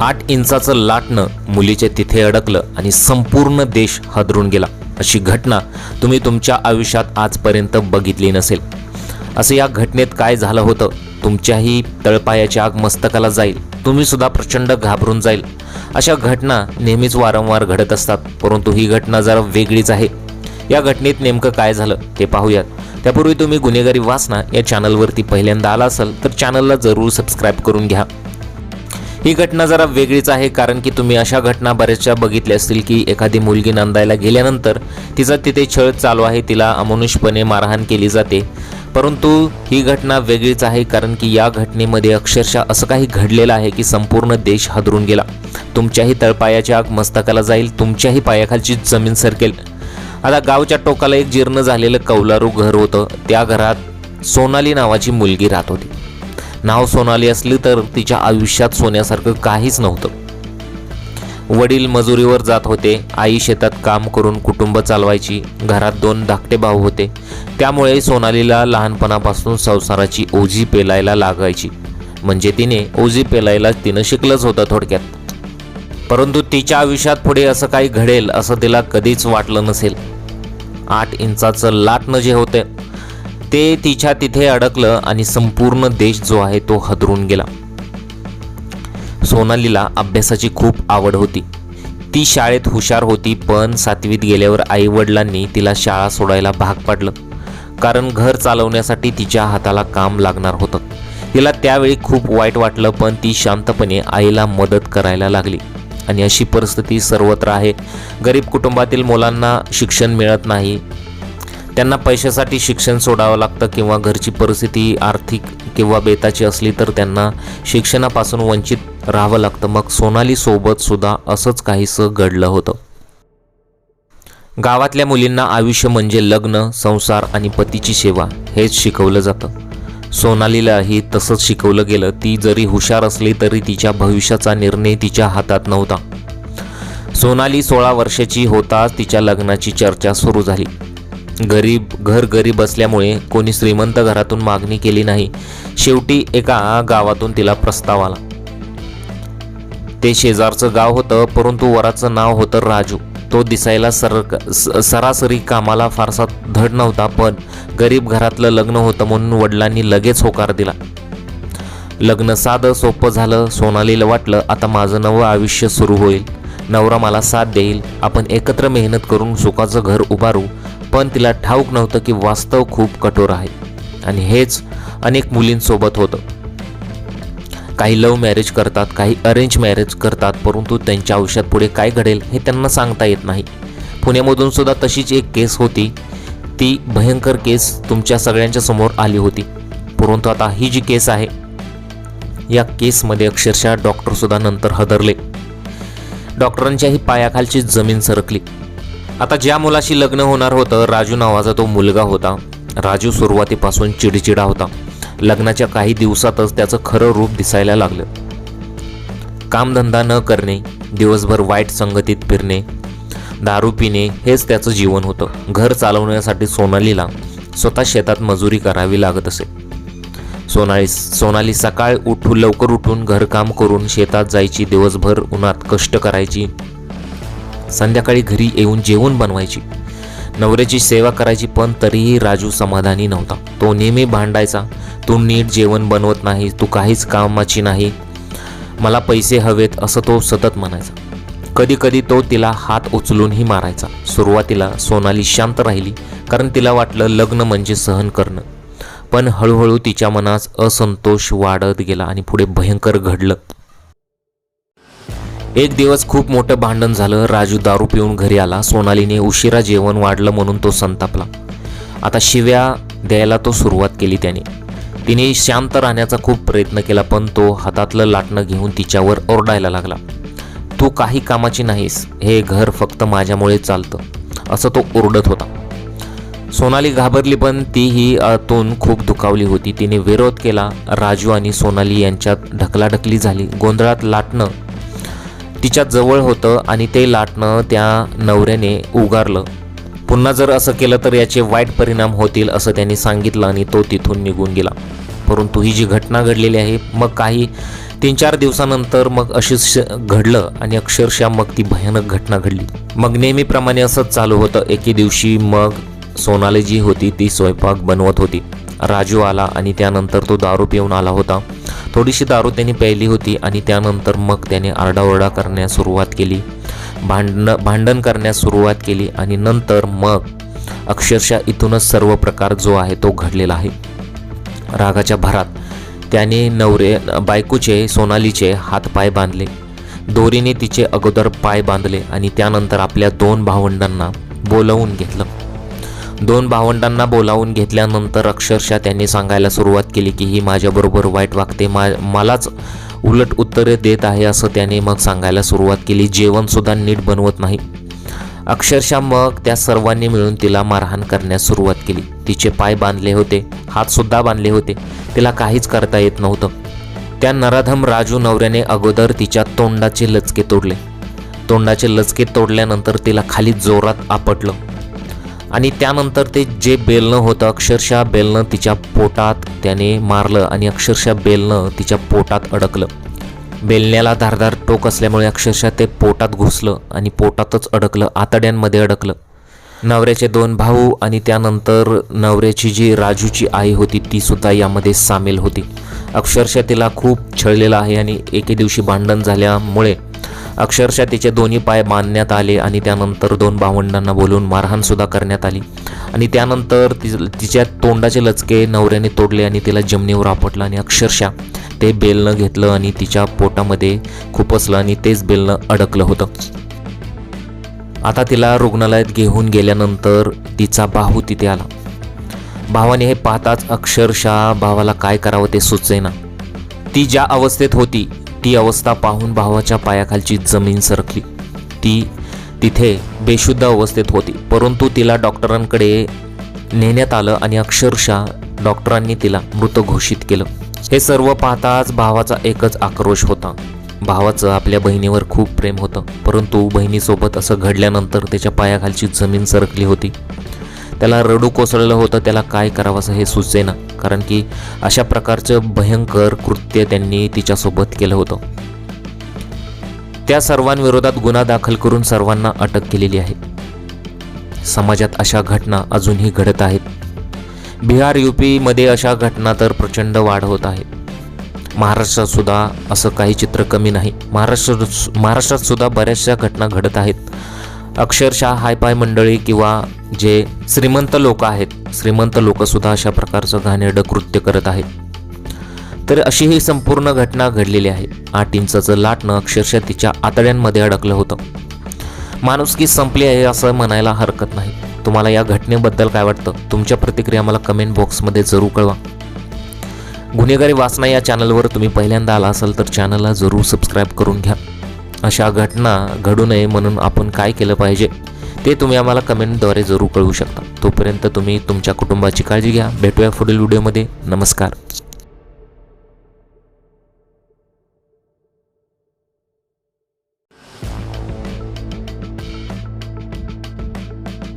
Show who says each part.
Speaker 1: आठ इंचाचं लाटणं मुलीचे तिथे अडकलं आणि संपूर्ण देश हादरून गेला. अशी घटना तुम्ही तुमच्या आयुष्यात आजपर्यंत बघितली नसेल. असं या घटनेत काय झालं होतं? तुमच्याही तळपायाची आग मस्तकाला जाईल. तुम्ही सुद्धा प्रचंड घाबरून जाईल. अशा घटना नेहमीच वारंवार घडत असतात. परंतु ही घटना जरा वेगळीच आहे. या घटनेत नेमकं काय झालं ते पाहूयात. त्यापूर्वी तुम्ही गुन्हेगारी वासना या चॅनलवरती पहिल्यांदा आला असाल तर चॅनलला जरूर सबस्क्राईब करून घ्या. ही घटना जरा वेगळीच आहे कारण की तुम्ही अशा घटना बऱ्याचशा बघितल्या असतील की एखादी मुलगी नांदायला गेल्यानंतर तिचा तिथे छळ चालू आहे तिला अमानुषपणे मारहाण केली जाते. परंतु ही घटना वेगळीच आहे कारण की या घटनेमध्ये अक्षरशः असं काही घडलेलं आहे की संपूर्ण देश हादरून गेला. तुमच्याही तळपायाच्या आग मस्तकाला जाईल तुमच्याही पायाखालची जमीन सरकेल. आता गावच्या टोकाला एक जीर्ण झालेलं कौलारू घर होतं. त्या घरात सोनाली नावाची मुलगी राहत होती. नाव सोनाली असली तर तिच्या आयुष्यात सोन्यासारखं काहीच नव्हतं. वडील मजुरीवर जात होते आई शेतात काम करून कुटुंब चालवायची घरात दोन धाकटे भाऊ होते त्यामुळे सोनालीला लहानपणापासून संसाराची ओझी पेलायला लागायची. म्हणजे तिने ओझी पेलायला तिनं शिकलंच होतं थोडक्यात. परंतु तिच्या आयुष्यात पुढे असं काही घडेल असं तिला कधीच वाटलं नसेल. आठ इंचाचं लाटणं जे होतं ते तिच्या तिथे अडकलं आणि संपूर्ण देश जो आहे तो हदरून गेला. सोनालीला अभ्यासाची खूप आवड होती. ती शाळेत हुशार होती पण सातवीत गेल्यावर आईवडिलांनी तिला शाळा सोडायला भाग पाडलं. कारण घर चालवण्यासाठी तिच्या हाताला काम लागणार होतं. तिला त्यावेळी खूप वाईट वाटलं पण ती शांतपणे आईला मदत करायला लागली. आणि अशी परिस्थिती सर्वत्र आहे. गरीब कुटुंबातील मुलांना शिक्षण मिळत नाही त्यांना पैशासाठी शिक्षण सोडावं लागतं किंवा घरची परिस्थिती आर्थिक किंवा बेताची असली तर त्यांना शिक्षणापासून वंचित राहावं लागतं. मग सोनालीसोबतसुद्धा सुद्धा असंच काहीसं घडलं होतं. गावातल्या मुलींना आयुष्य म्हणजे लग्न संसार आणि पतीची सेवा हेच शिकवलं जातं. सोनालीलाही तसंच शिकवलं गेलं. ती जरी हुशार असली तरी तिच्या भविष्याचा निर्णय तिच्या हातात नव्हता. सोनाली सोळा वर्षाची होताच तिच्या लग्नाची चर्चा सुरू झाली. गरीब घर गरीब असल्यामुळे कोणी श्रीमंत घरातून मागणी केली नाही. शेवटी एका गावातून तिला प्रस्ताव आला. ते शेजारचं गाव होतं परंतु वराचं नाव होतं राजू. तो दिसायला सर स- सरासरी कामाला फारसा धड नव्हता पण गरीब घरातलं लग्न होतं म्हणून वडिलांनी लगेच होकार दिला. लग्न साधं सोपं झालं सोनालीला वाटलं आता माझं नवं आयुष्य सुरू होईल. नवरा मला साथ देईल. आपण एकत्र मेहनत करून सुखाचं घर उभारू. पण तिला ठाऊक नव्हतं की वास्तव खूप कठोर आहे. आणि हेच अनेक मुलींसोबत होतं. काही लव्ह मॅरेज करतात काही अरेंज मॅरेज करतात परंतु त्यांच्या आयुष्यात पुढे काय घडेल हे त्यांना सांगता येत नाही. पुण्यामधून सुद्धा तशीच एक केस होती. ती भयंकर केस तुमच्या सगळ्यांच्या समोर आली होती. परंतु आता ही जी केस आहे या केसमध्ये अक्षरशः डॉक्टरसुद्धा नंतर हदरले. डॉक्टरांच्याही पायाखालची जमीन सरकली. आता ज्या मुलाशी लग्न होणार होतं राजू नावाचा तो मुलगा होता. राजू सुरुवातीपासून चिडचिडा होता. लग्नाच्या काही दिवसातच त्याचं खरं रूप दिसायला लागलं. कामधंदा न करणे दिवसभर वाईट संगतीत फिरणे दारू पिणे हेच त्याचं जीवन होतं. घर चालवण्यासाठी सोनालीला स्वतः शेतात मजुरी करावी लागत असे. सोनाली सोनाली सकाळ उठू लवकर उठून घरकाम करून शेतात जायची दिवसभर उन्हात कष्ट करायची संध्याकाळी घरी येऊन जेवण बनवायची. नवऱ्याची सेवा करायची पण तरीही राजू समाधानी नव्हता. तो नेहमी भांडायचा. तू नीट जेवण बनवत नाही तू काहीच कामाची नाही. मला पैसे हवेत असं तो सतत म्हणायचा. कधी कधी तो तिला हात उचलूनही मारायचा. सुरुवातीला सोनाली शांत राहिली कारण तिला वाटलं लग्न म्हणजे सहन करणं. पण हळूहळू तिच्या मनात असंतोष वाढत गेला आणि पुढे भयंकर घडलं. एक दिवस खूप मोठं भांडण झालं. राजू दारू पिऊन घरी आला. सोनालीने उशिरा जेवण वाढलं म्हणून तो संतापला. आता शिव्या द्यायला तो सुरुवात केली त्याने. तिने शांत राहण्याचा खूप प्रयत्न केला पण तो हातातलं लाटणं घेऊन तिच्यावर ओरडायला लागला. तू काही कामाची नाहीस. हे घर फक्त माझ्यामुळे चालतं असं तो ओरडत होता. सोनाली घाबरली पण तीही आतून खूप दुखावली होती. तिने विरोध केला. राजू आणि सोनाली यांच्यात ढकलाढकली झाली. गोंधळात लाटणं तिच्या जवळ होतं आणि ते लाटणं त्या नवऱ्याने उगारलं. पुन्हा जर असं केलं तर याचे वाईट परिणाम होतील असं त्यांनी सांगितलं आणि तो तिथून निघून गेला. परंतु ही जी घटना घडलेली आहे मग काही तीन चार दिवसानंतर मग अशीच घडलं आणि अक्षरशः मग ती भयानक घटना घडली. मग नेहमीप्रमाणे असंच चालू होतं. एके दिवशी मग सोनाली जी होती ती स्वयंपाक बनवत होती. राजू आला आणि त्यानंतर तो दारू पिऊन आला होता. थोडीशी दारू त्याने प्यायली होती आणि त्यानंतर मग त्याने आरडाओरडा करण्यास सुरुवात केली. भांडणं भांडण करण्यास सुरुवात केली आणि नंतर मग अक्षरशः इथूनच सर्व प्रकार जो आहे तो घडलेला आहे. रागाच्या भरात त्याने नवरे बायकोचे सोनालीचे हातपाय बांधले. दोरीने तिचे अगोदर पाय बांधले आणि त्यानंतर आपल्या दोन भावंडांना बोलवून घेतलं. दोन भावंडांना बोलावून घेतल्यानंतर अक्षरशः त्यांनी सांगायला सुरुवात केली की ही माझ्याबरोबर वाईट वागते मा मलाच उलट उत्तरे देत आहे असं त्याने मग सांगायला सुरुवात केली. जेवणसुद्धा नीट बनवत नाही. अक्षरशः मग त्या सर्वांनी मिळून तिला मारहाण करण्यास सुरुवात केली. तिचे पाय बांधले होते हातसुद्धा बांधले होते. तिला काहीच करता येत नव्हतं. त्या नराधम राजू नवऱ्याने अगोदर तिच्या तोंडाचे लचके तोडले. तोंडाचे लचके तोडल्यानंतर तिला खाली जोरात आपटलं. आणि त्यानंतर ते जे बेलणं होतं अक्षरशः बेलणं तिच्या पोटात त्याने मारलं आणि अक्षरशः बेलणं तिच्या पोटात अडकलं. बेलण्याला धारदार टोक असल्यामुळे अक्षरशः ते पोटात घुसलं आणि पोटातच अडकलं आतड्यांमध्ये अडकलं. नवऱ्याचे दोन भाऊ आणि त्यानंतर नवऱ्याची जी राजूची आई होती ती सुद्धा यामध्ये सामील होती. अक्षरशः तिला खूप छळलेलं आहे आणि एके दिवशी भांडण झाल्यामुळे अक्षरशः तिचे दोन्ही पाय बांधण्यात आले आणि त्यानंतर दोन भावंडांना बोलून मारहाणसुद्धा करण्यात आली. आणि त्यानंतर ति तिच्या तोंडाचे लचके नवऱ्याने तोडले आणि तिला जमिनीवर आपटलं आणि अक्षरशः ते बेलणं घेतलं आणि तिच्या पोटामध्ये खुपसलं आणि तेच बेलणं अडकलं होतं. आता तिला रुग्णालयात घेऊन गेल्यानंतर तिचा भाऊ तिथे आला. भावाने हे पाहताच अक्षरशः भावाला काय करावं ते सुचेना. ती ज्या अवस्थेत होती ती अवस्था पाहून भावाच्या पायाखालची जमीन सरकली. ती तिथे बेशुद्ध अवस्थेत होती परंतु तिला डॉक्टरांकडे नेण्यात आलं आणि अक्षरशः डॉक्टरांनी तिला मृत घोषित केलं. हे सर्व पाहताच भावाचा एकच आक्रोश होता. भावाचं आपल्या बहिणीवर खूप प्रेम होतं परंतु बहिणीसोबत असं घडल्यानंतर त्याच्या पायाखालची जमीन सरकली होती. त्याला रडू कोसळलं होतं त्याला काय करावं असं हे सुचेना. कारण की अशा प्रकारचं भयंकर कृत्य त्यांनी तिच्यासोबत केलं होतं. त्या सर्वांविरोधात गुन्हा दाखल करून सर्वांना अटक केलेली आहे. समाजात अशा घटना अजूनही घडत आहेत. बिहार यूपीमध्ये अशा घटना तर प्रचंड वाढ होत आहे. महाराष्ट्रात सुद्धा असं काही चित्र कमी नाही. महाराष्ट्र महाराष्ट्रात सुद्धा बऱ्याचशा घटना घडत आहेत. अक्षरशः हायपाय मंडळी किंवा जे श्रीमंत लोक आहेत श्रीमंत लोकसुद्धा अशा प्रकारचं घाणेरडं कृत्य करत आहेत. तर अशी ही संपूर्ण घटना घडलेली आहे. आठ इंचाचं लाटणं अक्षरशः तिच्या आतड्यांमध्ये अडकलं होतं. माणुसकी संपली आहे असं म्हणायला हरकत नाही. तुम्हाला या घटनेबद्दल काय वाटतं? तुमच्या प्रतिक्रिया मला कमेंट बॉक्समध्ये जरूर कळवा. गुन्हेगारी वाचना या चॅनलवर तुम्ही पहिल्यांदा आला असाल तर चॅनलला जरूर सबस्क्राईब करून घ्या. अशा घटना घडू नये म्हणून आपण काय केलं पाहिजे ते तुम्ही आम्हाला कमेंटद्वारे जरूर कळवू शकता. तोपर्यंत तुम्ही तुमच्या कुटुंबाची काळजी घ्या. भेटूया पुढील व्हिडिओमध्ये. नमस्कार.